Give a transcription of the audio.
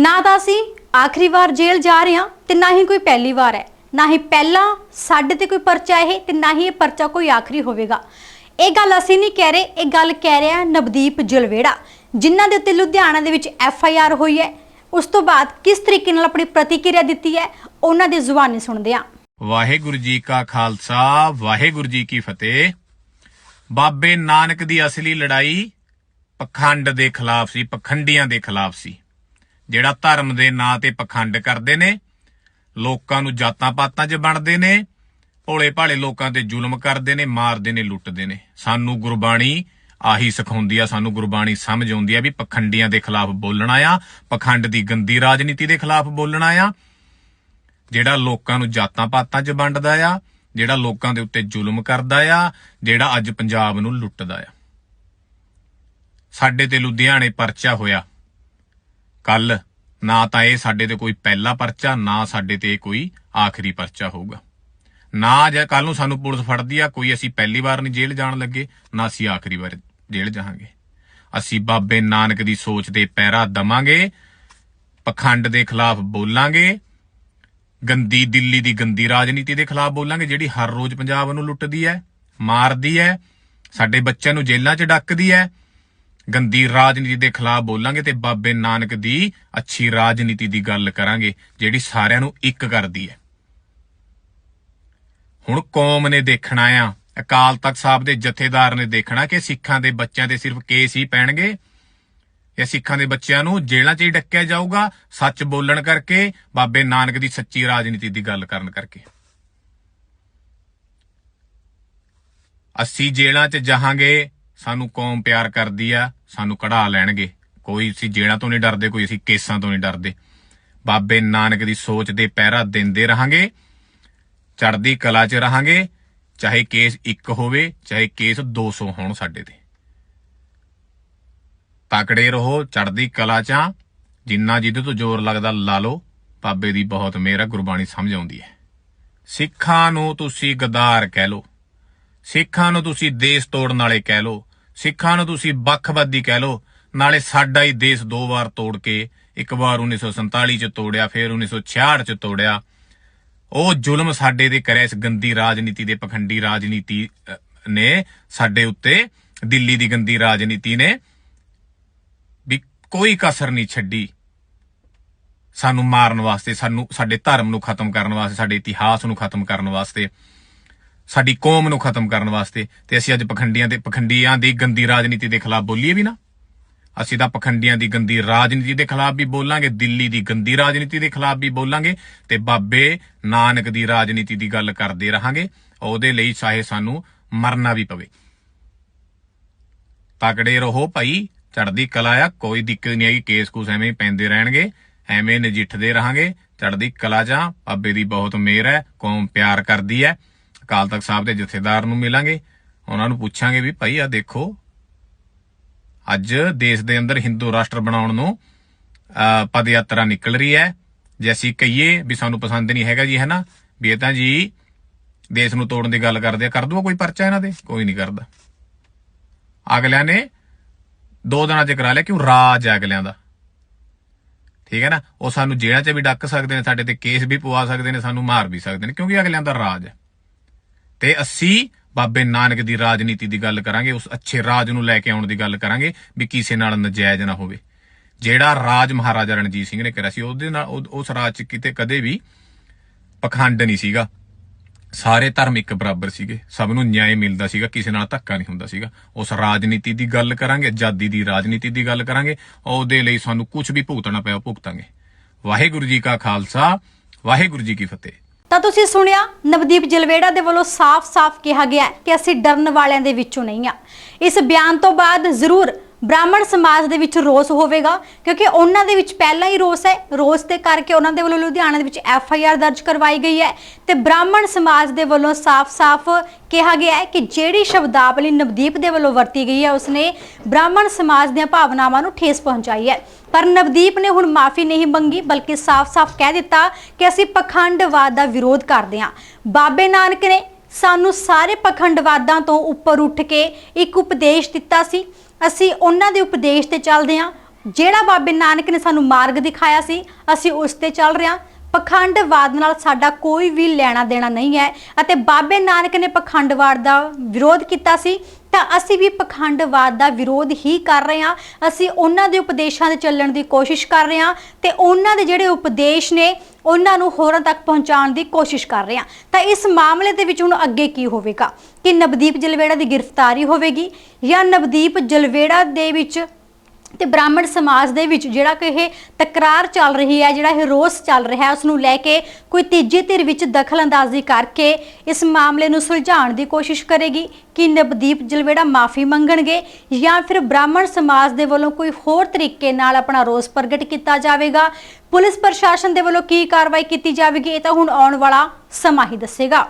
ਨਾ ਤਾਂ ਅਸੀਂ ਆਖਰੀ ਵਾਰ ਜੇਲ੍ਹ ਜਾ ਰਹੇ ਹਾਂ ਤੇ ਨਾ ਹੀ ਕੋਈ ਪਹਿਲੀ ਵਾਰ ਹੈ। ਨਾ ਹੀ ਪਹਿਲਾਂ ਸਾਡੇ ਤੇ ਕੋਈ ਪਰਚਾ ਹੈ ਤੇ ਨਾ ਹੀ ਇਹ ਪਰਚਾ ਕੋਈ ਆਖਰੀ ਹੋਵੇਗਾ। ਇਹ ਗੱਲ ਅਸੀਂ ਨਹੀਂ ਕਹਿ ਰਹੇ, ਇਹ ਗੱਲ ਕਹਿ ਰਿਹਾ ਨਵਦੀਪ ਜਲਵੇੜਾ, ਜਿਨ੍ਹਾਂ ਦੇ ਉੱਤੇ ਲੁਧਿਆਣਾ ਦੇ ਵਿੱਚ ਐਫ ਆਈ ਆਰ ਹੋਈ ਹੈ। ਉਸ ਤੋਂ ਬਾਅਦ ਕਿਸ ਤਰੀਕੇ ਨਾਲ ਆਪਣੀ ਪ੍ਰਤੀਕਿਰਿਆ ਦਿੱਤੀ ਹੈ, ਉਹਨਾਂ ਦੀ ਜ਼ੁਬਾਨੀ ਸੁਣਦੇ ਹਾਂ। ਵਾਹਿਗੁਰੂ ਜੀ ਕਾ ਖਾਲਸਾ, ਵਾਹਿਗੁਰੂ ਜੀ ਕੀ ਫਤਿਹ। ਬਾਬੇ ਨਾਨਕ ਦੀ ਅਸਲੀ ਲੜਾਈ ਪਖੰਡ ਦੇ ਖਿਲਾਫ ਸੀ, ਪਖੰਡੀਆਂ ਦੇ ਖਿਲਾਫ ਸੀ। ਜਿਹੜਾ ਧਰਮ ਦੇ ਨਾਂ ਤੇ ਪਖੰਡ ਕਰਦੇ ਨੇ, ਲੋਕਾਂ ਨੂੰ ਜਾਤਾਂ ਪਾਤਾਂ 'ਚ ਵੰਡਦੇ ਨੇ ਭੋਲੇ ਭਾਲੇ ਲੋਕਾਂ ਤੇ ਜ਼ੁਲਮ ਕਰਦੇ ਨੇ, ਮਾਰਦੇ ਨੇ, ਲੁੱਟਦੇ ਨੇ। ਸਾਨੂੰ ਗੁਰਬਾਣੀ ਆਹੀ ਸਿਖਾਉਂਦੀ ਆ, ਸਾਨੂੰ ਗੁਰਬਾਣੀ ਸਮਝ ਆਉਂਦੀ ਆ ਵੀ ਪਖੰਡੀਆਂ ਦੇ ਖਿਲਾਫ ਬੋਲਣਾ ਆ, ਪਖੰਡ ਦੀ ਗੰਦੀ ਰਾਜਨੀਤੀ ਦੇ ਖਿਲਾਫ ਬੋਲਣਾ ਆ। ਜਿਹੜਾ ਲੋਕਾਂ ਨੂੰ ਜਾਤਾਂ ਪਾਤਾਂ 'ਚ ਵੰਡਦਾ ਆ, ਜਿਹੜਾ ਲੋਕਾਂ ਦੇ ਉੱਤੇ ਜ਼ੁਲਮ ਕਰਦਾ ਆ, ਜਿਹੜਾ ਅੱਜ ਪੰਜਾਬ ਨੂੰ ਲੁੱਟਦਾ ਆ। ਸਾਡੇ ਤੇ ਲੁਧਿਆਣੇ ਪਰਚਾ ਹੋਇਆ। ਕੱਲ ਨਾ ਤਾਂ ਇਹ ਸਾਡੇ ਤੇ ਕੋਈ ਪਹਿਲਾ ਪਰਚਾ, ਨਾ ਸਾਡੇ ਤੇ ਕੋਈ ਆਖਰੀ ਪਰਚਾ ਹੋਊਗਾ। ਨਾ ਜੇ ਕੱਲ ਨੂੰ ਸਾਨੂੰ ਪੁਲਿਸ ਫੜਦੀ ਆ, ਕੋਈ ਅਸੀਂ ਪਹਿਲੀ ਵਾਰ ਨਹੀਂ ਜੇਲ੍ਹ ਜਾਣ ਲੱਗੇ, ਨਾ ਅਸੀਂ ਆਖਰੀ ਵਾਰ ਜੇਲ੍ਹ ਜਾਵਾਂਗੇ। ਅਸੀਂ ਬਾਬੇ ਨਾਨਕ ਦੀ ਸੋਚ ਤੇ ਪੈਰਾ ਦਵਾਂਗੇ, ਪਖੰਡ ਦੇ ਖਿਲਾਫ ਬੋਲਾਂਗੇ, ਗੰਦੀ ਦਿੱਲੀ ਦੀ ਗੰਦੀ ਰਾਜਨੀਤੀ ਦੇ ਖਿਲਾਫ ਬੋਲਾਂਗੇ, ਜਿਹੜੀ ਹਰ ਰੋਜ਼ ਪੰਜਾਬ ਨੂੰ ਲੁੱਟਦੀ ਹੈ, ਮਾਰਦੀ ਹੈ, ਸਾਡੇ ਬੱਚਿਆਂ ਨੂੰ ਜੇਲ੍ਹਾਂ 'ਚ ਡੱਕਦੀ ਹੈ ਗੰਦੀ ਰਾਜਨੀਤੀ ਦੇ ਖਿਲਾਫ ਬੋਲਾਂਗੇ ਤੇ ਬਾਬੇ ਨਾਨਕ ਦੀ ਅੱਛੀ ਰਾਜਨੀਤੀ ਦੀ ਗੱਲ ਕਰਾਂਗੇ, ਜਿਹੜੀ ਸਾਰਿਆਂ ਨੂੰ ਇੱਕ ਕਰਦੀ ਹੈ। ਹੁਣ ਕੌਮ ਨੇ ਦੇਖਣਾ ਆ, ਅਕਾਲ ਤਖਤ ਸਾਹਿਬ ਦੇ ਜਥੇਦਾਰ ਨੇ ਦੇਖਣਾ ਕਿ ਸਿੱਖਾਂ ਦੇ ਬੱਚਿਆਂ ਦੇ ਸਿਰਫ ਕੇਸ ਹੀ ਪੈਣਗੇ। ਇਹ ਸਿੱਖਾਂ ਦੇ ਬੱਚਿਆਂ ਨੂੰ ਜੇਲ੍ਹਾਂ 'ਚ ਹੀ ਡੱਕਿਆ ਜਾਊਗਾ, ਸੱਚ ਬੋਲਣ ਕਰਕੇ, ਬਾਬੇ ਨਾਨਕ ਦੀ ਸੱਚੀ ਰਾਜਨੀਤੀ ਦੀ ਗੱਲ ਕਰਨ ਕਰਕੇ। ਅਸੀਂ ਜੇਲ੍ਹਾਂ 'ਚ ਜਾਹਾਂਗੇ ਸਾਨੂੰ ਕੌਮ ਪਿਆਰ ਕਰਦੀ ਆ, ਸਾਨੂੰ ਕਢਾ ਲੈਣਗੇ। ਕੋਈ ਅਸੀਂ ਜੇਲ੍ਹਾਂ ਤੋਂ ਨਹੀਂ ਡਰਦੇ, ਕੋਈ ਅਸੀਂ ਕੇਸਾਂ ਤੋਂ ਨਹੀਂ ਡਰਦੇ। ਬਾਬੇ ਨਾਨਕ ਦੀ ਸੋਚ ਦੇ ਪਹਿਰਾ ਦਿੰਦੇ ਰਹਾਂਗੇ, ਚੜ੍ਹਦੀ ਕਲਾ 'ਚ ਰਹਾਂਗੇ, ਚਾਹੇ ਕੇਸ ਇੱਕ ਹੋਵੇ, ਚਾਹੇ ਕੇਸ 200 ਹੋਣ ਸਾਡੇ ਤੇ। ਤਕੜੇ ਰਹੋ, ਚੜ੍ਹਦੀ ਕਲਾ 'ਚ ਆਂ। ਜਿੰਨਾ ਜਿਹਦੇ ਤੋਂ ਜ਼ੋਰ ਲੱਗਦਾ ਲਾ ਲਓ। ਬਾਬੇ ਦੀ ਬਹੁਤ ਮਿਹਰ ਹੈ ਗੁਰਬਾਣੀ ਸਮਝ ਆਉਂਦੀ ਹੈ। ਸਿੱਖਾਂ ਨੂੰ ਤੁਸੀਂ ਗਦਾਰ ਕਹਿ ਲਓ। ਸਿੱਖਾਂ ਨੂੰ ਤੁਸੀਂ ਦੇਸ਼ ਤੋੜਨ ਵਾਲੇ ਕਹਿ ਲਓ। ਸਿੱਖਾਂ ਨੂੰ ਤੁਸੀਂ ਵੱਖਵਾਦੀ ਕਹਿ ਲਓ। ਨਾਲੇ ਸਾਡਾ ਹੀ ਦੇਸ਼ ਦੋ ਵਾਰ ਤੋੜ ਕੇ ਇੱਕ ਵਾਰ 1947 ਚ ਤੋੜਿਆ, ਫਿਰ 1966 ਚ ਤੋੜਿਆ। ਉਹ ਜ਼ੁਲਮ ਸਾਡੇ ਦੇ ਕਰਿਆ ਇਸ ਗੰਦੀ ਰਾਜਨੀਤੀ ਦੇ ਪਖੰਡੀ ਰਾਜਨੀਤੀ ਨੇ ਸਾਡੇ ਉੱਤੇ, ਦਿੱਲੀ ਦੀ ਗੰਦੀ ਰਾਜਨੀਤੀ ਨੇ ਵੀ ਕੋਈ ਕਸਰ ਨਹੀਂ ਛੱਡੀ। ਸਾਨੂੰ ਮਾਰਨ ਵਾਸਤੇ, ਸਾਨੂੰ, ਸਾਡੇ ਧਰਮ ਨੂੰ ਖਤਮ ਕਰਨ ਵਾਸਤੇ, ਸਾਡੇ ਇਤਿਹਾਸ ਨੂੰ ਖਤਮ ਕਰਨ ਵਾਸਤੇ। ਸਾਡੀ ਕੌਮ ਨੂੰ ਖਤਮ ਕਰਨ ਵਾਸਤੇ ਤੇ ਅਸੀਂ ਅੱਜ ਪਖੰਡੀਆਂ ਦੇ ਪਖੰਡੀਆਂ ਦੀ ਗੰਦੀ ਰਾਜਨੀਤੀ ਦੇ ਖਿਲਾਫ ਬੋਲੀਏ ਵੀ ਨਾ। ਅਸੀਂ ਤਾਂ ਪਖੰਡੀਆਂ ਦੀ ਗੰਦੀ ਰਾਜਨੀਤੀ ਦੇ ਖਿਲਾਫ ਵੀ ਬੋਲਾਂਗੇ, ਦਿੱਲੀ ਦੀ ਗੰਦੀ ਰਾਜਨੀਤੀ ਦੇ ਖਿਲਾਫ ਵੀ ਬੋਲਾਂਗੇ ਤੇ ਬਾਬੇ ਨਾਨਕ ਦੀ ਰਾਜਨੀਤੀ ਦੀ ਗੱਲ ਕਰਦੇ ਰਹਾਂਗੇ। ਉਹਦੇ ਲਈ ਚਾਹੇ ਸਾਨੂੰ ਮਰਨਾ ਵੀ ਪਵੇ। ਤਕੜੇ ਰਹੋ ਭਾਈ ਚੜਦੀ ਕਲਾ ਆ, ਕੋਈ ਦਿੱਕਤ ਨਹੀਂ ਆਈ ਕੇਸ ਕੂਸ ਐਵੇਂ ਹੀ ਪੈਂਦੇ ਰਹਿਣਗੇ, ਐਵੇਂ ਨਜਿੱਠਦੇ ਰਹਾਂਗੇ ਚੜਦੀ ਕਲਾ ਜਾਂ ਬਾਬੇ ਦੀ ਬਹੁਤ ਮਿਹਰ ਹੈ, ਕੌਮ ਪਿਆਰ ਕਰਦੀ ਹੈ। ਅਕਾਲ ਤਖਤ ਸਾਹਿਬ ਦੇ ਜਥੇਦਾਰ ਨੂੰ ਮਿਲਾਂਗੇ। ਉਹਨਾਂ ਨੂੰ ਪੁੱਛਾਂਗੇ ਵੀ ਭਾਈ ਆ ਦੇਖੋ, ਅੱਜ ਦੇਸ਼ ਦੇ ਅੰਦਰ ਹਿੰਦੂ ਰਾਸ਼ਟਰ ਬਣਾਉਣ ਨੂੰ ਪਦ ਯਾਤਰਾ ਨਿਕਲ ਰਹੀ ਹੈ। ਜੇ ਅਸੀਂ ਕਹੀਏ ਵੀ ਸਾਨੂੰ ਪਸੰਦ ਨਹੀਂ ਹੈਗਾ ਜੀ ਹੈ ਨਾ ਵੀ ਇਹ ਤਾਂ ਜੀ ਦੇਸ਼ ਨੂੰ ਤੋੜਨ ਦੀ ਗੱਲ ਕਰਦੇ ਆ, ਕਰ ਦੂਗਾ ਕੋਈ ਪਰਚਾ ਇਹਨਾਂ ਦੇ? ਕੋਈ ਨਹੀਂ ਕਰਦਾ। ਅਗਲਿਆਂ ਨੇ ਦੋ ਦਿਨਾਂ ਚ ਕਰਾ ਲਿਆ ਕਿਉਂ ਰਾਜ ਹੈ ਅਗਲਿਆਂ ਦਾ। ਠੀਕ ਹੈ ਨਾ? ਉਹ ਸਾਨੂੰ ਜੇਲ੍ਹਾਂ 'ਚ ਵੀ ਡੱਕ ਸਕਦੇ ਨੇ, ਸਾਡੇ ਤੇ ਕੇਸ ਵੀ ਪਵਾ ਸਕਦੇ ਨੇ, ਸਾਨੂੰ ਮਾਰ ਵੀ ਸਕਦੇ ਨੇ, ਕਿਉਂਕਿ ਅਗਲਿਆਂ ਦਾ ਰਾਜ ਹੈ। ਤੇ ਅਸੀਂ ਬਾਬੇ ਨਾਨਕ ਦੀ ਰਾਜਨੀਤੀ ਦੀ ਗੱਲ ਕਰਾਂਗੇ, ਉਸ ਅੱਛੇ ਰਾਜ ਨੂੰ ਲੈ ਕੇ ਆਉਣ ਦੀ ਗੱਲ ਕਰਾਂਗੇ ਵੀ ਕਿਸੇ ਨਾਲ ਨਜਾਇਜ਼ ਨਾ ਹੋਵੇ। ਜਿਹੜਾ ਰਾਜ ਮਹਾਰਾਜਾ ਰਣਜੀਤ ਸਿੰਘ ਨੇ ਕਰਿਆ ਸੀ, ਉਹਦੇ ਨਾਲ ਉਹ- ਉਸ ਰਾਜ 'ਚ ਕਿਤੇ ਕਦੇ ਵੀ ਪਖੰਡ ਨਹੀਂ ਸੀਗਾ। ਸਾਰੇ ਧਰਮ ਇੱਕ ਬਰਾਬਰ ਸੀਗੇ। ਸਭ ਨੂੰ ਨਿਆਂ ਮਿਲਦਾ ਸੀਗਾ, ਕਿਸੇ ਨਾਲ ਧੱਕਾ ਨਹੀਂ ਹੁੰਦਾ ਸੀਗਾ। ਉਸ ਰਾਜਨੀਤੀ ਦੀ ਗੱਲ ਕਰਾਂਗੇ, ਆਜ਼ਾਦੀ ਦੀ ਰਾਜਨੀਤੀ ਦੀ ਗੱਲ ਕਰਾਂਗੇ, ਉਹਦੇ ਲਈ ਸਾਨੂੰ ਕੁਝ ਵੀ ਭੁਗਤਣਾ ਪਿਆ ਭੁਗਤਾਂਗੇ। ਵਾਹਿਗੁਰੂ ਜੀ ਕਾ ਖਾਲਸਾ, ਵਾਹਿਗੁਰੂ ਜੀ ਕੀ ਫਤਿਹ। ਤਾਂ ਤੁਸੀਂ ਸੁਣਿਆ, ਨਵਦੀਪ ਜਲਵੇੜਾ ਦੇ ਵੱਲੋਂ ਸਾਫ਼-ਸਾਫ਼ ਕਿਹਾ ਗਿਆ ਕਿ ਅਸੀਂ ਡਰਨ ਵਾਲਿਆਂ ਦੇ ਵਿੱਚੋਂ ਨਹੀਂ ਆ ਇਸ ਬਿਆਨ ਤੋਂ ਬਾਅਦ ਜ਼ਰੂਰ ਬ੍ਰਾਹਮਣ ਸਮਾਜ ਦੇ ਵਿੱਚ ਰੋਸ ਹੋਵੇਗਾ, ਕਿਉਂਕਿ ਉਹਨਾਂ ਦੇ ਵਿੱਚ ਪਹਿਲਾਂ ਹੀ ਰੋਸ ਹੈ। ਰੋਸ ਦੇ ਕਰਕੇ ਉਹਨਾਂ ਦੇ ਵੱਲੋਂ ਲੁਧਿਆਣਾ ਦੇ ਵਿੱਚ ਐਫ ਆਈ ਆਰ ਦਰਜ ਕਰਵਾਈ ਗਈ ਹੈ ਤੇ ਬ੍ਰਾਹਮਣ ਸਮਾਜ ਦੇ ਵੱਲੋਂ ਸਾਫ਼-ਸਾਫ਼ ਕਿਹਾ ਗਿਆ ਹੈ ਕਿ ਜਿਹੜੀ ਸ਼ਬਦਾਵਲੀ ਨਵਦੀਪ ਦੇ ਵੱਲੋਂ ਵਰਤੀ ਗਈ ਹੈ, ਉਸਨੇ ਬ੍ਰਾਹਮਣ ਸਮਾਜ ਦੀਆਂ ਭਾਵਨਾਵਾਂ ਨੂੰ ਠੇਸ ਪਹੁੰਚਾਈ ਹੈ। ਪਰ ਨਵਦੀਪ ਨੇ ਹੁਣ ਮਾਫੀ ਨਹੀਂ ਮੰਗੀ, ਬਲਕਿ ਸਾਫ਼-ਸਾਫ਼ ਕਹਿ ਦਿੱਤਾ ਕਿ ਅਸੀਂ ਪਖੰਡਵਾਦ ਦਾ ਵਿਰੋਧ ਕਰਦੇ ਹਾਂ। ਬਾਬੇ ਨਾਨਕ ਨੇ ਸਾਨੂੰ ਸਾਰੇ ਪਖੰਡਵਾਦਾਂ ਤੋਂ ਉੱਪਰ ਉੱਠ ਕੇ ਇੱਕ ਉਪਦੇਸ਼ ਦਿੱਤਾ ਸੀ। ਅਸੀਂ ਉਹਨਾਂ ਦੇ ਉਪਦੇਸ਼ ਤੇ ਚੱਲਦੇ ਹਾਂ। ਜਿਹੜਾ ਬਾਬੇ ਨਾਨਕ ਨੇ ਸਾਨੂੰ ਮਾਰਗ ਦਿਖਾਇਆ ਸੀ, ਅਸੀਂ ਉਸ ਤੇ ਚੱਲ ਰਹੇ ਹਾਂ। ਪਖੰਡਵਾਦ ਨਾਲ ਸਾਡਾ ਕੋਈ ਵੀ ਲੈਣਾ ਦੇਣਾ ਨਹੀਂ ਹੈ ਅਤੇ ਬਾਬੇ ਨਾਨਕ ਨੇ ਪਖੰਡਵਾਦ ਦਾ ਵਿਰੋਧ ਕੀਤਾ ਸੀ, ਤਾਂ ਅਸੀਂ ਵੀ ਪਖੰਡਵਾਦ ਦਾ ਵਿਰੋਧ ਹੀ ਕਰ ਰਹੇ ਹਾਂ। ਅਸੀਂ ਉਹਨਾਂ ਦੇ ਉਪਦੇਸ਼ਾਂ ਦੇ ਚੱਲਣ ਦੀ ਕੋਸ਼ਿਸ਼ ਕਰ ਰਹੇ ਹਾਂ ਤੇ ਉਹਨਾਂ ਦੇ ਜਿਹੜੇ ਉਪਦੇਸ਼ ਨੇ, ਉਹਨਾਂ ਨੂੰ ਹੋਰਾਂ ਤੱਕ ਪਹੁੰਚਾਉਣ ਦੀ ਕੋਸ਼ਿਸ਼ ਕਰ ਰਹੇ ਹਾਂ। ਤਾਂ ਇਸ ਮਾਮਲੇ ਦੇ ਵਿੱਚ ਹੁਣ ਅੱਗੇ ਕੀ ਹੋਵੇਗਾ? ਕਿ ਨਵਦੀਪ ਜਲਵੇੜਾ ਦੀ ਗ੍ਰਿਫਤਾਰੀ ਹੋਵੇਗੀ ਜਾਂ ਨਵਦੀਪ ਜਲਵੇੜਾ ਦੇ ਵਿੱਚ ਤੇ ਬ੍ਰਾਹਮਣ ਸਮਾਜ ਦੇ ਵਿੱਚ ਜਿਹੜਾ ਕਿ ਇਹ ਤਕਰਾਰ ਚੱਲ ਰਹੀ ਹੈ, ਜਿਹੜਾ ਇਹ ਰੋਸ ਚੱਲ ਰਿਹਾ ਹੈ ਉਸ ਨੂੰ ਲੈ ਕੇ ਕੋਈ ਤੀਜੀ ਧਿਰ ਵਿੱਚ ਦਖਲ ਅੰਦਾਜ਼ੀ ਕਰਕੇ ਇਸ ਮਾਮਲੇ ਨੂੰ ਸੁਲਝਾਉਣ ਦੀ ਕੋਸ਼ਿਸ਼ ਕਰੇਗੀ। ਕਿ ਨਵਦੀਪ ਜਲਵੇੜਾ ਮਾਫੀ ਮੰਗਣਗੇ ਜਾਂ ਫਿਰ ਬ੍ਰਾਹਮਣ ਸਮਾਜ ਦੇ ਵੱਲੋਂ ਕੋਈ ਹੋਰ ਤਰੀਕੇ ਨਾਲ ਆਪਣਾ ਰੋਸ ਪ੍ਰਗਟ ਕੀਤਾ ਜਾਵੇਗਾ? ਪੁਲਿਸ ਪ੍ਰਸ਼ਾਸਨ ਦੇ ਵੱਲੋਂ ਕੀ ਕਾਰਵਾਈ ਕੀਤੀ ਜਾਵੇਗੀ? ਇਹ ਤਾਂ ਹੁਣ ਆਉਣ ਵਾਲਾ ਸਮਾਂ ਹੀ ਦੱਸੇਗਾ।